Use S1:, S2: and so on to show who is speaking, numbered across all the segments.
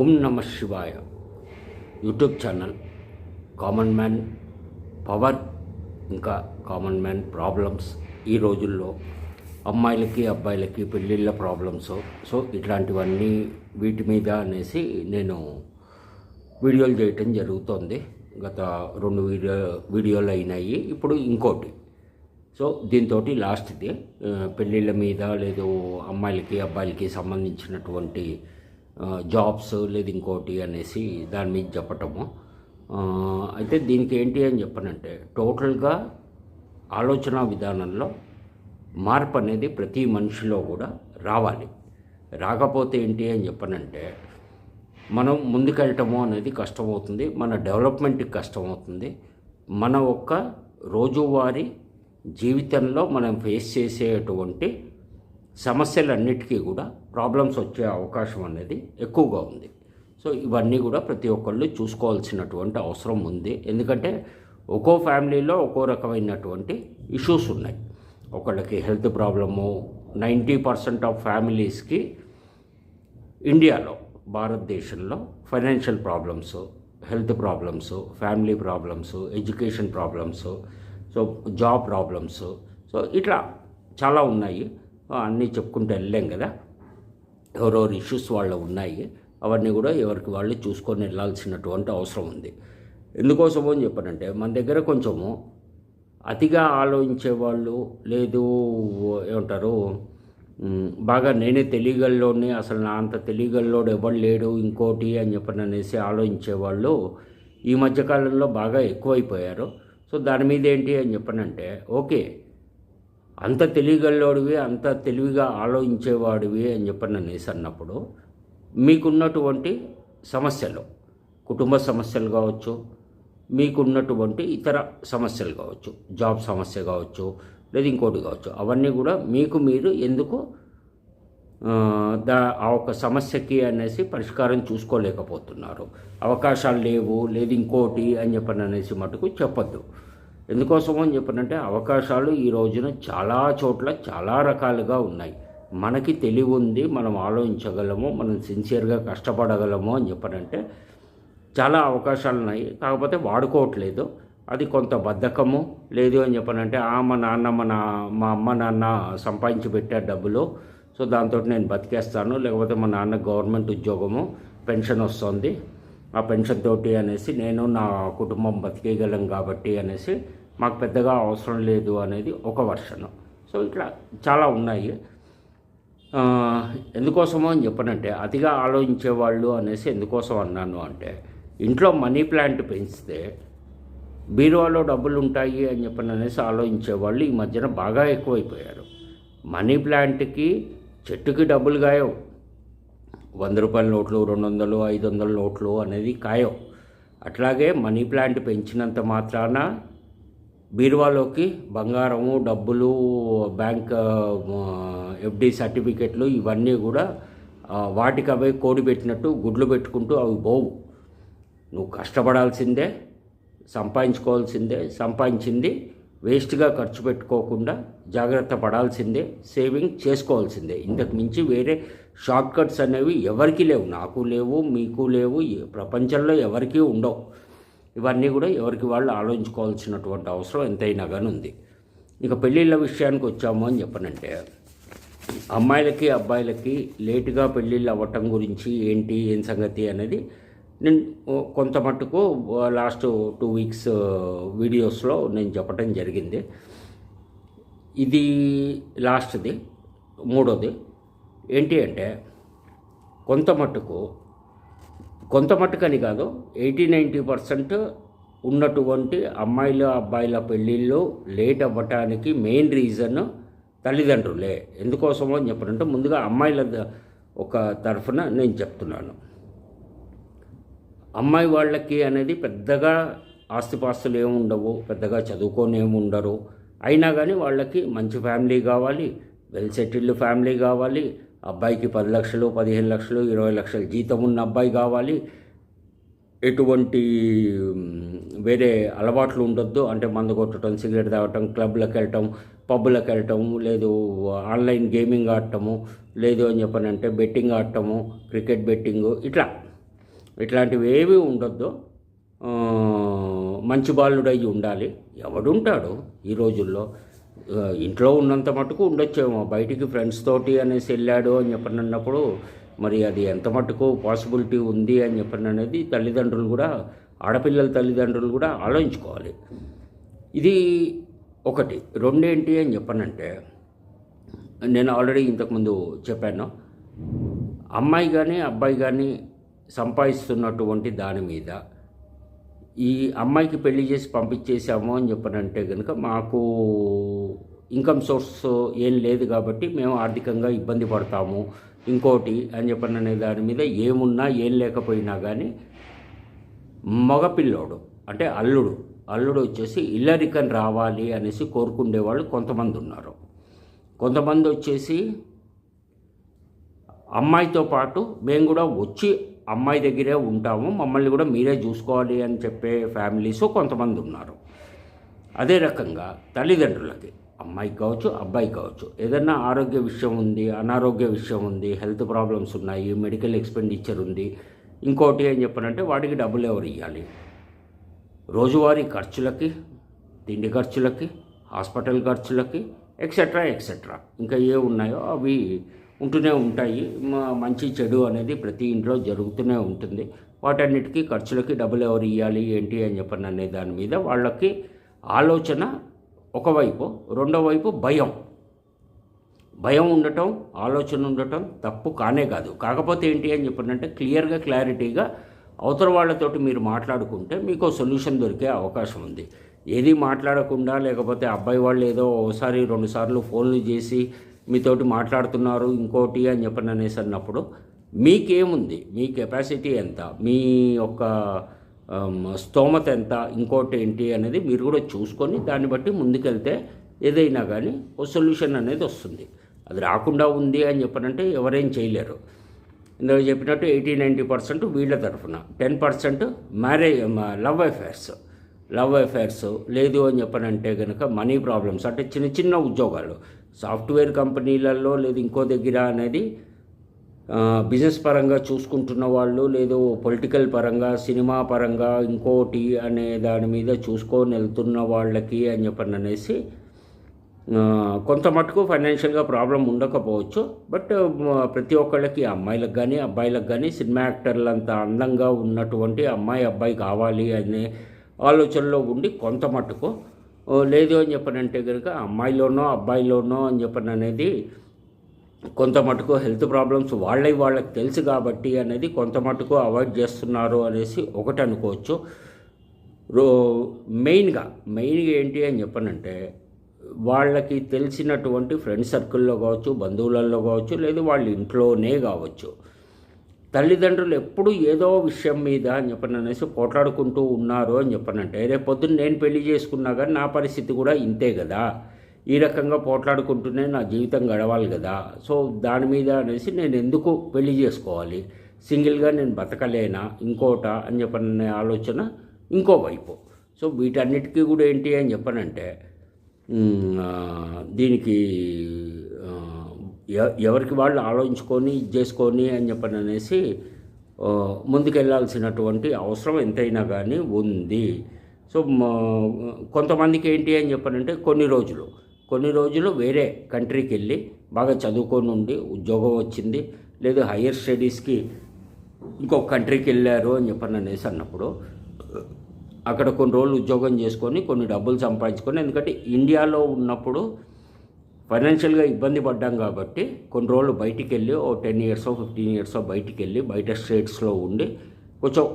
S1: ఓం నమ శివాయ. YouTube channel common man power ఇంకా కామన్ మ్యాన్ ప్రాబ్లమ్స్. ఈ రోజుల్లో అమ్మాయిలకి అబ్బాయిలకి పెళ్ళిళ్ళ ప్రాబ్లమ్స్. సో ఇట్లాంటివన్నీ వీటి మీద అనేసి నేను వీడియోలు చేయటం జరుగుతోంది. గత రెండు వీడియో వీడియోలు అయినాయి. ఇప్పుడు ఇంకోటి. సో దీంతో లాస్ట్ది. పెళ్ళిళ్ళ మీద లేదు అమ్మాయిలకి అబ్బాయిలకి సంబంధించినటువంటి జాబ్స్ లేదు ఇంకోటి అనేసి దాని మీద చెప్పటము. అయితే దీనికి ఏంటి అని చెప్పనంటే టోటల్గా ఆలోచన విధానంలో మార్పు అనేది ప్రతి మనిషిలో కూడా రావాలి. రాకపోతే ఏంటి అని చెప్పనంటే మనం ముందుకెళ్ళటము అనేది కష్టమవుతుంది మన డెవలప్మెంట్కి కష్టమవుతుంది. మన ఒక్క రోజువారీ జీవితంలో మనం ఫేస్ చేసేటువంటి సమస్యలన్నిటికీ కూడా ప్రాబ్లమ్స్ వచ్చే అవకాశం అనేది ఎక్కువగా ఉంది. సో ఇవన్నీ కూడా ప్రతి ఒక్కళ్ళు చూసుకోవాల్సినటువంటి అవసరం ఉంది. ఎందుకంటే ఒక్కో ఫ్యామిలీలో ఒక్కో రకమైనటువంటి ఇష్యూస్ ఉన్నాయి. ఒకళ్ళకి health problem ninety percent of ఫ్యామిలీస్కి ఇండియాలో భారతదేశంలో financial problems health problems family problems education problems so job problems so ఇట్లా చాలా ఉన్నాయి. అన్నీ చెప్పుకుంటూ వెళ్ళాం కదా. ఎవరెవరు ఇష్యూస్ వాళ్ళు ఉన్నాయి అవన్నీ కూడా ఎవరికి వాళ్ళు చూసుకొని వెళ్ళాల్సినటువంటి అవసరం ఉంది. ఎందుకోసమో అని చెప్పానంటే మన దగ్గర కొంచెము అతిగా ఆలోచించే వాళ్ళు లేదు ఏమంటారు బాగా నేనే తెలియగల్లోనే అసలు నా అంత తెలియగల్లోడు ఎవడు లేడు ఇంకోటి అని చెప్పని అనేసి ఆలోచించే వాళ్ళు ఈ మధ్యకాలంలో బాగా ఎక్కువైపోయారు. సో దాని మీద ఏంటి అని చెప్పనంటే ఓకే అంత తెలియగలవాడివి అంత తెలివిగా ఆలోచించేవాడివి అని చెప్పి అనేసి అన్నప్పుడు మీకున్నటువంటి సమస్యలు కుటుంబ సమస్యలు కావచ్చు మీకున్నటువంటి ఇతర సమస్యలు కావచ్చు జాబ్ సమస్య కావచ్చు లేదా ఇంకోటి కావచ్చు అవన్నీ కూడా మీకు మీరు ఎందుకు ఆ, దా ఆ ఒక సమస్యకి అనేసి పరిష్కారం చూసుకోలేకపోతున్నారు. అవకాశాలు లేవు లేదు ఇంకోటి అని చెప్పని అనేసి మటుకు చెప్పొద్దు. ఎందుకోసం అని చెప్పనంటే అవకాశాలు ఈ రోజున చాలా చోట్ల చాలా రకాలుగా ఉన్నాయి. మనకి తెలివి ఉంది మనం ఆలోచించగలము మనం సిన్సియర్గా కష్టపడగలము అని చెప్పనంటే చాలా అవకాశాలు ఉన్నాయి. కాకపోతే వాడుకోవట్లేదు. అది కొంత బద్ధకము. లేదు అని చెప్పనంటే ఆ మా నాన్న మా మా అమ్మ నాన్న సంపాదించి పెట్టారు డబ్బులు సో దాంతో నేను బతికేస్తాను. లేకపోతే మా నాన్న గవర్నమెంట్ ఉద్యోగము పెన్షన్ వస్తుంది. ఆ పెన్షన్ తోటి అనేసి నేను నా కుటుంబం బతికేయగలం కాబట్టి అనేసి మాకు పెద్దగా అవసరం లేదు అనేది ఒక వర్షన్. సో ఇట్లా చాలా ఉన్నాయి. ఎందుకోసమో అని చెప్పనంటే అతిగా ఆలోచించే వాళ్ళు అనేసి ఎందుకోసం అన్నాను అంటే ఇంట్లో మనీ ప్లాంట్ పెంచితే బీరువాలో డబ్బులు ఉంటాయి అని చెప్పని అనేసి ఆలోచించే వాళ్ళు ఈ మధ్యన బాగా ఎక్కువైపోయారు. మనీ ప్లాంట్కి చెట్టుకి డబ్బులు గాయవు. వంద రూపాయల నోట్లు రెండు వందలు ఐదు వందల నోట్లు అనేది ఖాయం అట్లాగే మనీ ప్లాంట్ పెంచినంత మాత్రాన బీరువాలోకి బంగారము డబ్బులు బ్యాంక్ ఎఫ్డి సర్టిఫికెట్లు ఇవన్నీ కూడా వాటికి అవే కోడి పెట్టినట్టు గుడ్లు పెట్టుకుంటూ అవి పోవు. నువ్వు కష్టపడాల్సిందే సంపాదించుకోవాల్సిందే సంపాదించింది వేస్ట్గా ఖర్చు పెట్టుకోకుండా జాగ్రత్త పడాల్సిందే సేవింగ్ చేసుకోవాల్సిందే. ఇంతకు మించి వేరే షార్ట్ కట్స్ అనేవి ఎవరికీ లేవు. నాకు లేవు మీకు లేవు ప్రపంచంలో ఎవరికీ ఉండవు. ఇవన్నీ కూడా ఎవరికి వాళ్ళు ఆలోచించుకోవాల్సినటువంటి అవసరం ఎంతైనా కానీ ఉంది. ఇక పెళ్ళిళ్ళ విషయానికి వచ్చాము అని చెప్పనంటే అమ్మాయిలకి అబ్బాయిలకి లేటుగా పెళ్ళిళ్ళు అవ్వటం గురించి ఏంటి ఏం సంగతి అనేది నేను కొంత మట్టుకు లాస్ట్ టూ వీక్స్ వీడియోస్లో నేను చెప్పటం జరిగింది. ఇది లాస్ట్ది మూడోది. ఏంటి అంటే కొంత మట్టుకు కొంత మట్టుకని కాదు ఎయిటీ నైంటీ పర్సెంట్ ఉన్నటువంటి అమ్మాయిల అబ్బాయిల పెళ్ళిళ్ళు లేట్ అవ్వటానికి మెయిన్ రీజన్ తల్లిదండ్రులే. ఎందుకోసమో అని చెప్పనంటే ముందుగా అమ్మాయిల ఒక తరఫున నేను చెప్తున్నాను. అమ్మాయి వాళ్ళకి అనేది పెద్దగా ఆస్తిపాస్తులు ఏమి ఉండవు పెద్దగా చదువుకొని ఏమి ఉండరు. అయినా కానీ వాళ్ళకి మంచి ఫ్యామిలీ కావాలి వెల్ సెటిల్డ్ ఫ్యామిలీ కావాలి అబ్బాయికి పది లక్షలు పదిహేను లక్షలు ఇరవై లక్షలు జీతం ఉన్న అబ్బాయి కావాలి. ఎటువంటి వేరే అలవాట్లు ఉండొద్దు. అంటే మందు కొట్టడం సిగరెట్ తాగటం క్లబ్లకు వెళ్ళటం పబ్బులకు వెళ్ళటం లేదు ఆన్లైన్ గేమింగ్ ఆడటము లేదు అని చెప్పనంటే బెట్టింగ్ ఆడటము క్రికెట్ బెట్టింగు ఇట్లా. ఇట్లాంటివి ఏవి ఉండొద్దు మంచి బాలుడై ఉండాలి. ఎవడుంటాడు ఈ రోజుల్లో? ఇంట్లో ఉన్నంత మటుకు ఉండొచ్చేమో. బయటికి ఫ్రెండ్స్ తోటి అనేసి వెళ్ళాడు అని చెప్పనన్నప్పుడు మరి అది ఎంత మటుకు పాసిబిలిటీ ఉంది అని చెప్పిన అనేది తల్లిదండ్రులు కూడా ఆడపిల్లల తల్లిదండ్రులు కూడా ఆలోచించుకోవాలి. ఇది ఒకటి. రెండేంటి అని చెప్పనంటే నేను ఆల్రెడీ ఇంతకుముందు చెప్పాను. అమ్మాయి కానీ అబ్బాయి కానీ సంపాదిస్తున్నటువంటి దాని మీద. ఈ అమ్మాయికి పెళ్ళి చేసి పంపించేసాము అని చెప్పనంటే కనుక మాకు ఇన్కమ్ సోర్స్ ఏం లేదు కాబట్టి మేము ఆర్థికంగా ఇబ్బంది పడతాము. ఇంకోటి అని చెప్పననే దాని మీద ఏమున్నా ఏం లేకపోయినా కానీ మగపిల్లోడు అంటే అల్లుడు అల్లుడు వచ్చేసి ఇల్లరికన్ రావాలి అనేసి కోరుకునే వాళ్ళు కొంతమంది ఉన్నారు. కొంతమంది వచ్చేసి అమ్మాయితో పాటు మేము కూడా వచ్చి అమ్మాయి దగ్గరే ఉంటాము మమ్మల్ని కూడా మీరే చూసుకోవాలి అని చెప్పే ఫ్యామిలీస్ కొంతమంది ఉన్నారు. అదే రకంగా తల్లిదండ్రులకి అమ్మాయికి కావచ్చు అబ్బాయి కావచ్చు ఏదన్నా ఆరోగ్య విషయం ఉంది అనారోగ్య విషయం ఉంది హెల్త్ ప్రాబ్లమ్స్ ఉన్నాయి మెడికల్ ఎక్స్పెండిచర్ ఉంది ఇంకోటి ఏం చెప్పనంటే వాడికి డబ్బులు ఎవరు ఇవ్వాలి రోజువారీ ఖర్చులకి తిండి ఖర్చులకి హాస్పిటల్ ఖర్చులకి ఎక్సెట్రా ఎక్సెట్రా ఇంకా ఏ ఉన్నాయో అవి ఉంటూనే ఉంటాయి. మంచి చెడు అనేది ప్రతి ఇంట్లో జరుగుతూనే ఉంటుంది. వాటన్నిటికీ ఖర్చులకి డబ్బులు ఎవరు ఇవ్వాలి ఏంటి అని చెప్పని అనే దాని మీద వాళ్ళకి ఆలోచన ఒకవైపు రెండో వైపు భయం. భయం ఉండటం ఆలోచన ఉండటం తప్పు కానే కాదు. కాకపోతే ఏంటి అని చెప్పంటే క్లియర్గా క్లారిటీగా అవతల వాళ్ళతోటి మీరు మాట్లాడుకుంటే మీకు సొల్యూషన్ దొరికే అవకాశం ఉంది. ఏది మాట్లాడకుండా లేకపోతే అబ్బాయి వాళ్ళు ఏదో ఒకసారి రెండుసార్లు ఫోన్లు చేసి మీతోటి మాట్లాడుతున్నారు ఇంకోటి అని చెప్పని అనేసి అన్నప్పుడు మీకేముంది? మీ కెపాసిటీ ఎంత? మీ యొక్క స్తోమత ఎంత? ఇంకోటి ఏంటి అనేది మీరు కూడా చూసుకొని దాన్ని బట్టి ముందుకెళ్తే ఏదైనా కానీ ఓ సొల్యూషన్ అనేది వస్తుంది. అది రాకుండా ఉంది అని చెప్పనంటే ఎవరేం చేయలేరు. ఇందాక చెప్పినట్టు ఎయిటీ నైంటీ పర్సెంట్ వీళ్ళ తరఫున. Ten percent marriage love affairs. Love affairs లేదు అని చెప్పనంటే కనుక మనీ ప్రాబ్లమ్స్ అంటే చిన్న చిన్న ఉద్యోగాలు. సాఫ్ట్వేర్ కంపెనీలలో లేదు ఇంకో దగ్గర అనేది బిజినెస్ పరంగా చూసుకుంటున్న వాళ్ళు లేదు పొలిటికల్ పరంగా సినిమా పరంగా ఇంకోటి అనే దాని మీద చూసుకొని వెళ్తున్న వాళ్ళకి అని చెప్పని అనేసి కొంత మటుకు ఫైనాన్షియల్గా ప్రాబ్లం ఉండకపోవచ్చు. బట్ ప్రతి ఒక్కళ్ళకి అమ్మాయిలకు కానీ అబ్బాయిలకు కానీ సినిమా యాక్టర్లు అంత అందంగా ఉన్నటువంటి అమ్మాయి అబ్బాయి కావాలి అనే ఆలోచనలో ఉండి కొంత మటుకు లేదు అని చెప్పనంటే కనుక అమ్మాయిలోనో అబ్బాయిలోనో అని చెప్పని అనేది కొంత మటుకు హెల్త్ ప్రాబ్లమ్స్ వాళ్ళవి వాళ్ళకి తెలుసు కాబట్టి అనేది కొంత మటుకు అవాయిడ్ చేస్తున్నారు అనేసి ఒకటి అనుకోవచ్చు. రో మెయిన్గా మెయిన్గా ఏంటి అని చెప్పనంటే వాళ్ళకి తెలిసినటువంటి ఫ్రెండ్ సర్కిల్లో కావచ్చు బంధువులలో కావచ్చు లేదు వాళ్ళ ఇంట్లోనే కావచ్చు. తల్లిదండ్రులు ఎప్పుడు ఏదో విషయం మీద అని చెప్పని అనేసి పోట్లాడుకుంటూ ఉన్నారు అని చెప్పనంటే రేపు పొద్దున్న నేను పెళ్ళి చేసుకున్నా కానీ నా పరిస్థితి కూడా ఇంతే కదా. ఈ రకంగా పోట్లాడుకుంటూనే నా జీవితం గడవాలి కదా. సో దాని మీద అనేసి నేను ఎందుకు పెళ్ళి చేసుకోవాలి? సింగిల్గా నేను బతకలేనా? ఇంకోట? అని చెప్పననే ఆలోచన ఇంకో వైపు. సో వీటన్నిటికీ కూడా ఏంటి అని చెప్పనంటే దీనికి ఎవరికి వాళ్ళు ఆలోచించుకొని ఇది చేసుకొని అని చెప్పని అనేసి ముందుకెళ్ళాల్సినటువంటి అవసరం ఎంతైనా కానీ ఉంది. సో కొంతమందికి ఏంటి అని చెప్పనంటే కొన్ని రోజులు. కొన్ని రోజులు వేరే కంట్రీకి వెళ్ళి బాగా చదువుకొని ఉండి ఉద్యోగం వచ్చింది లేదు హయ్యర్ స్టడీస్కి ఇంకొక కంట్రీకి వెళ్ళారు అని చెప్పని అనేసి అన్నప్పుడు అక్కడ కొన్ని రోజులు ఉద్యోగం చేసుకొని కొన్ని డబ్బులు సంపాదించుకొని ఎందుకంటే ఇండియాలో ఉన్నప్పుడు ఫైనాన్షియల్గా ఇబ్బంది పడ్డాం కాబట్టి కొన్ని రోజులు బయటికి వెళ్ళి ఓ టెన్ ఇయర్స్ ఫిఫ్టీన్ ఇయర్స్ బయటికి వెళ్ళి బయట స్టేట్స్లో ఉండి కొంచెం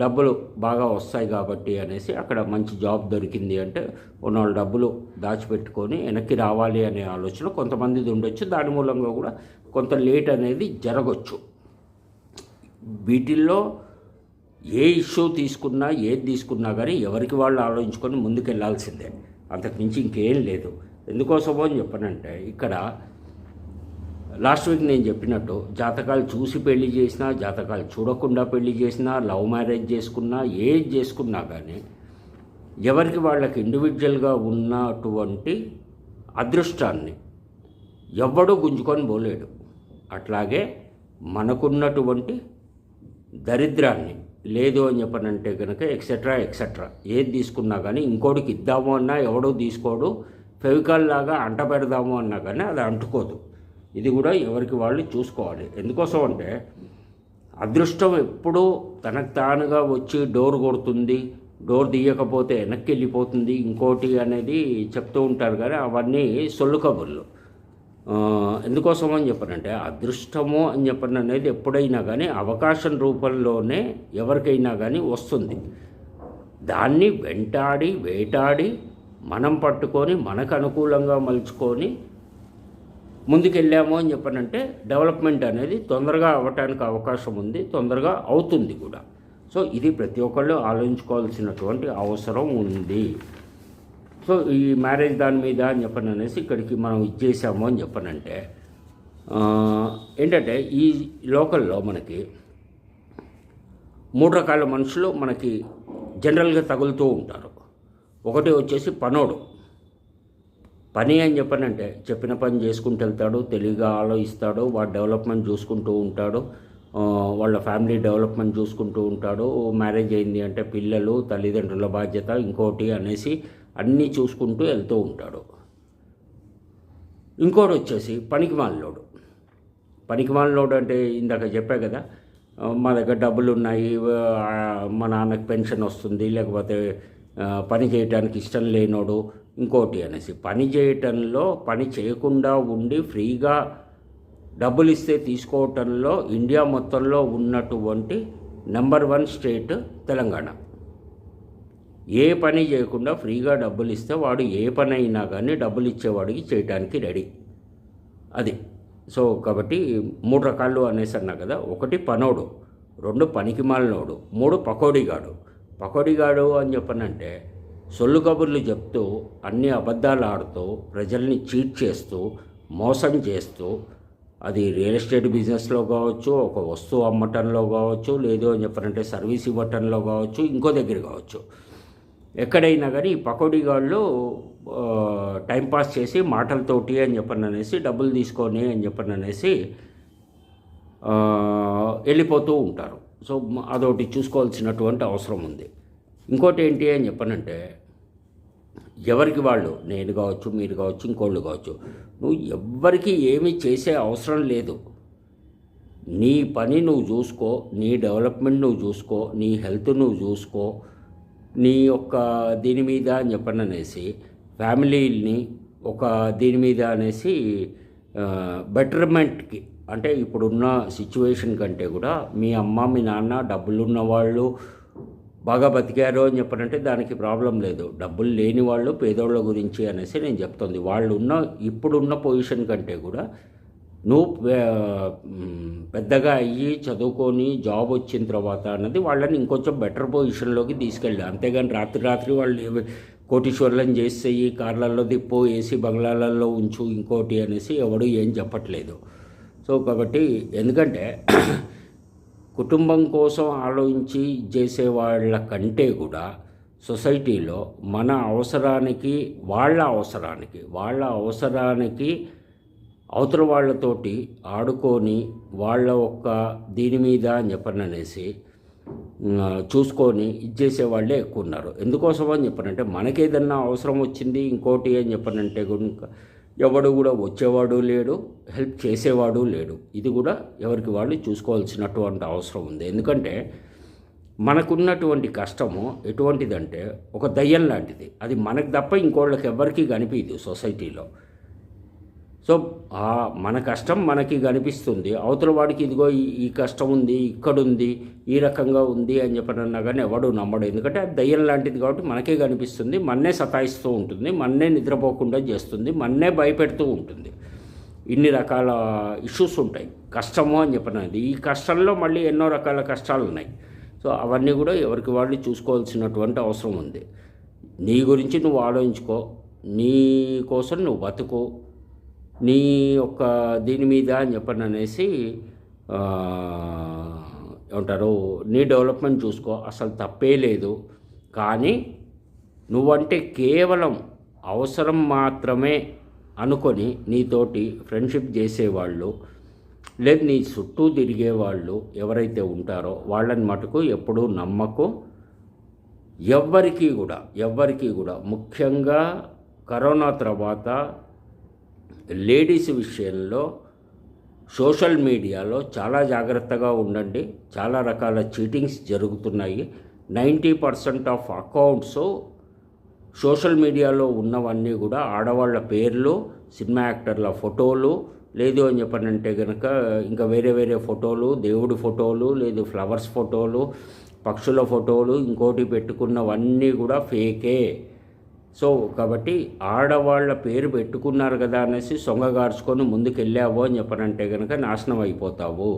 S1: డబ్బులు బాగా వస్తాయి కాబట్టి అనేసి అక్కడ మంచి జాబ్ దొరికింది అంటే ఉన్న డబ్బులు దాచిపెట్టుకొని వెనక్కి రావాలి అనే ఆలోచన కొంతమందిది ఉండొచ్చు. దాని మూలంగా కూడా కొంత లేట్ అనేది జరగచ్చు. వీటిల్లో ఏ ఇష్యూ తీసుకున్నా ఏది తీసుకున్నా కానీ ఎవరికి వాళ్ళు ఆలోచించుకొని ముందుకు వెళ్ళాల్సిందే అంతకుమించి ఇంకేం లేదు. ఎందుకోసమో అని చెప్పనంటే ఇక్కడ లాస్ట్ వీక్ నేను చెప్పినట్టు జాతకాలు చూసి పెళ్ళి చేసినా జాతకాలు చూడకుండా పెళ్ళి చేసినా లవ్ మ్యారేజ్ చేసుకున్నా ఏది చేసుకున్నా కానీ ఎవరికి వాళ్ళకి ఇండివిజువల్గా ఉన్నటువంటి అదృష్టాన్ని ఎవ్వడూ గుంజుకొని పోలేడు. అట్లాగే మనకున్నటువంటి దరిద్రాన్ని లేదు అని చెప్పనంటే కనుక ఎక్సెట్రా ఎక్సెట్రా ఏది తీసుకున్నా కానీ ఇంకోటికి ఇద్దాము అన్నా ఎవడో తీసుకోడు ఫెవికాల్ లాగా అంట పెడదాము అన్నా కానీ అది అంటుకోదు. ఇది కూడా ఎవరికి వాళ్ళు చూసుకోవాలి. ఎందుకోసం అంటే అదృష్టం ఎప్పుడూ తనకు తానుగా వచ్చి డోర్ కొడుతుంది డోర్ తీయకపోతే వెనక్కి వెళ్ళిపోతుంది. ఇంకోటి అనేది చెప్తూ ఉంటారు కానీ అవన్నీ సొల్లు కబుర్లు. ఎందుకోసం అని చెప్పనంటే అదృష్టము అని చెప్పను అనేది ఎప్పుడైనా కానీ అవకాశం రూపంలోనే ఎవరికైనా కానీ వస్తుంది. దాన్ని వెంటాడి వేటాడి మనం పట్టుకొని మనకు అనుకూలంగా మలుచుకొని ముందుకెళ్ళాము అని చెప్పనంటే డెవలప్మెంట్ అనేది తొందరగా అవ్వటానికి అవకాశం ఉంది తొందరగా అవుతుంది కూడా. సో ఇది ప్రతి ఒక్కళ్ళు ఆలోచించుకోవాల్సినటువంటి అవసరం ఉంది. సో ఈ మ్యారేజ్ దాని మీద అని చెప్పని అనేసి ఇక్కడికి మనం ఇచ్చేసాము అని చెప్పనంటే ఏంటంటే ఈ లోకల్లో మనకి మూడు రకాల మనుషులు మనకి జనరల్గా తగులుతూ ఉంటారు. ఒకటి వచ్చేసి పనోడు. పని అని చెప్పనంటే చెప్పిన పని చేసుకుంటూ వెళ్తాడు తెలివిగా ఆలోచిస్తాడు వాడు డెవలప్మెంట్ చూసుకుంటూ ఉంటాడు వాళ్ళ ఫ్యామిలీ డెవలప్మెంట్ చూసుకుంటూ ఉంటాడు. మ్యారేజ్ అయింది అంటే పిల్లలు తల్లిదండ్రుల బాధ్యత ఇంకోటి అనేసి అన్నీ చూసుకుంటూ వెళ్తూ ఉంటాడు. ఇంకోటి వచ్చేసి పనికి మాలినోడు పనికి మాలినోడు అంటే ఇందాక చెప్పా కదా మా దగ్గర డబ్బులు ఉన్నాయి మా నాన్నకి పెన్షన్ వస్తుంది లేకపోతే పని చేయటానికి ఇష్టం లేనోడు ఇంకోటి అనేసి పని చేయటంలో పని చేయకుండా ఉండి ఫ్రీగా డబ్బులు ఇస్తే తీసుకోవటంలో ఇండియా మొత్తంలో ఉన్నటువంటి నెంబర్ వన్ స్టేట్ తెలంగాణ. ఏ పని చేయకుండా ఫ్రీగా డబ్బులు ఇస్తే వాడు ఏ పని అయినా కానీ డబ్బులు ఇచ్చేవాడికి చేయటానికి రెడీ. అది. సో కాబట్టి మూడు రకాలు అనేసి అన్నా కదా ఒకటి పనోడు రెండు పనికి మాలినోడు మూడు పకోడీగాడు. పకోడిగాడు అని చెప్పనంటే సొల్లు కబుర్లు చెప్తూ అన్ని అబద్ధాలు ఆడుతూ ప్రజల్ని చీట్ చేస్తూ మోసం చేస్తూ అది రియల్ ఎస్టేట్ బిజినెస్లో కావచ్చు ఒక వస్తువు అమ్మటంలో కావచ్చు లేదు అని చెప్పనంటే సర్వీస్ ఇవ్వటంలో కావచ్చు ఇంకో దగ్గర కావచ్చు. ఎక్కడైనా కానీ ఈ పకోడీగాళ్ళు టైంపాస్ చేసి మాటలతోటి అని చెప్పని అనేసి డబ్బులు తీసుకొని అని చెప్పని అనేసి వెళ్ళిపోతూ ఉంటారు. సో అదొకటి చూసుకోవాల్సినటువంటి అవసరం ఉంది. ఇంకోటి ఏంటి అని చెప్పనంటే ఎవరికి వాళ్ళు నేను కావచ్చు మీరు కావచ్చు ఇంకోళ్ళు కావచ్చు నువ్వు ఎవ్వరికి ఏమీ చేసే అవసరం లేదు. నీ పని నువ్వు చూసుకో నీ డెవలప్మెంట్ నువ్వు చూసుకో నీ హెల్త్ నువ్వు చూసుకో నీ యొక్క దీని మీద అని చెప్పండి అనేసి ఫ్యామిలీని ఒక దీని మీద అనేసి బెటర్మెంట్కి అంటే ఇప్పుడున్న సిచ్యువేషన్ కంటే కూడా మీ అమ్మ మీ నాన్న డబ్బులున్న వాళ్ళు బాగా బతికారు అని చెప్పనంటే దానికి ప్రాబ్లం లేదు. డబ్బులు లేని వాళ్ళు పేదోళ్ళ గురించి అనేసి నేను చెప్తుంది. వాళ్ళు ఉన్న ఇప్పుడున్న పొజిషన్ కంటే కూడా నువ్వు పెద్దగా అయ్యి చదువుకొని జాబ్ వచ్చిన తర్వాత అన్నది వాళ్ళని ఇంకొంచెం బెటర్ పొజిషన్లోకి తీసుకెళ్ళి. అంతేగాని రాత్రి రాత్రి వాళ్ళు కోటీశ్వర్లను చేసేయి కార్లలో తిప్పు ఏసీ బంగ్లాలలో ఉంచు ఇంకోటి అనేసి ఎవడు ఏం చెప్పట్లేదు. సో కాబట్టి ఎందుకంటే కుటుంబం కోసం ఆలోచించి చేసే వాళ్ళ కంటే కూడా సొసైటీలో మన అవసరానికి వాళ్ళ అవసరానికి వాళ్ళ అవసరానికి అవతల వాళ్ళతోటి ఆడుకొని వాళ్ళ ఒక్క దీని మీద అని చెప్పననేసి చూసుకొని ఇచ్చేసే వాళ్ళే ఎక్కువ ఉన్నారు. ఎందుకోసం అని చెప్పనంటే మనకేదన్నా అవసరం వచ్చింది ఇంకోటి అని చెప్పనంటే కనుక ఎవడు కూడా వచ్చేవాడు లేడు హెల్ప్ చేసేవాడు లేడు. ఇది కూడా ఎవరికి వాళ్ళు చూసుకోవాల్సినటువంటి అవసరం ఉంది. ఎందుకంటే మనకున్నటువంటి కష్టము ఎటువంటిదంటే ఒక దయ్యం లాంటిది. అది మనకు తప్ప ఇంకోళ్ళకి ఎవరికి కనిపించదు సొసైటీలో. సో మన కష్టం మనకి కనిపిస్తుంది. అవతల వాడికి ఇదిగో ఈ కష్టం ఉంది ఇక్కడుంది ఈ రకంగా ఉంది అని చెప్పనన్నా కానీ ఎవడు నమ్మడు. ఎందుకంటే అది దయ్యం లాంటిది కాబట్టి మనకే కనిపిస్తుంది. మన్నే సతాయిస్తూ ఉంటుంది మన్నే నిద్రపోకుండా చేస్తుంది మన్నే భయపెడుతూ ఉంటుంది. ఇన్ని రకాల ఇష్యూస్ ఉంటాయి. కష్టము అని చెప్పినది. ఈ కష్టంలో మళ్ళీ ఎన్నో రకాల కష్టాలు ఉన్నాయి. సో అవన్నీ కూడా ఎవరికి వాళ్ళు చూసుకోవాల్సినటువంటి అవసరం ఉంది. నీ గురించి నువ్వు ఆలోచించుకో. నీ కోసం నువ్వు బతుకు. నీ యొక్క దీని మీద అని చెప్పని అనేసి ఏమంటారు నీ డెవలప్మెంట్ చూసుకో అసలు తప్పే లేదు. కానీ నువ్వంటే కేవలం అవసరం మాత్రమే అనుకొని నీతోటి ఫ్రెండ్షిప్ చేసేవాళ్ళు లేదు నీ చుట్టూ తిరిగే వాళ్ళు ఎవరైతే ఉంటారో వాళ్ళని మటుకు ఎప్పుడూ నమ్మకు. ఎవ్వరికీ కూడా ఎవ్వరికీ కూడా ముఖ్యంగా కరోనా తర్వాత లేడీస్ విషయంలో సోషల్ మీడియాలో చాలా జాగ్రత్తగా ఉండండి. చాలా రకాల చీటింగ్స్ జరుగుతున్నాయి. Ninety percent of accounts social మీడియాలో ఉన్నవన్నీ కూడా ఆడవాళ్ళ పేర్లు సినిమా యాక్టర్ల ఫోటోలు లేదు అని చెప్పనంటే కనుక ఇంకా వేరే వేరే ఫోటోలు దేవుడి ఫోటోలు లేదు ఫ్లవర్స్ ఫోటోలు పక్షుల ఫోటోలు ఇంకోటి పెట్టుకున్నవన్నీ కూడా ఫేకే. సో కాబట్టి ఆడవాళ్ళ పేరు పెట్టుకున్నారు కదా అనేసి సొంగగార్చుకొని ముందుకు వెళ్ళావు అని చెప్పనంటే కనుక నాశనం అయిపోతావు.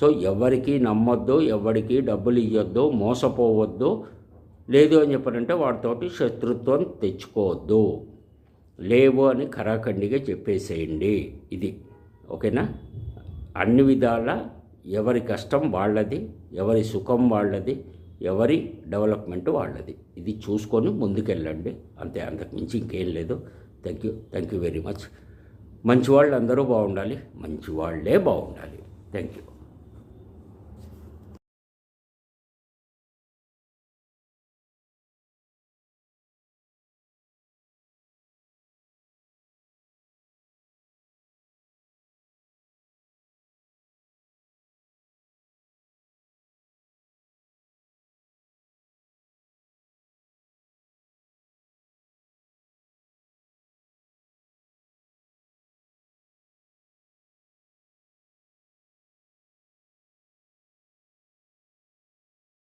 S1: సో ఎవరికి నమ్మొద్దు ఎవరికి డబ్బులు ఇవ్వద్దు మోసపోవద్దు లేదు అని చెప్పనంటే వాటితోటి శత్రుత్వం తెచ్చుకోవద్దు. లేవు అని ఖరాఖండిగా చెప్పేసేయండి. ఇది ఓకేనా? అన్ని విధాల ఎవరి కష్టం వాళ్ళది ఎవరి సుఖం వాళ్ళది ఎవరి డెవలప్మెంట్ వాళ్ళది. ఇది చూసుకొని ముందుకెళ్ళండి. అంతే అంతకు మించి ఇంకేం లేదు. Thank you thank you very much. మంచి వాళ్ళు అందరూ బాగుండాలి. మంచి వాళ్ళే బాగుండాలి. Thank you.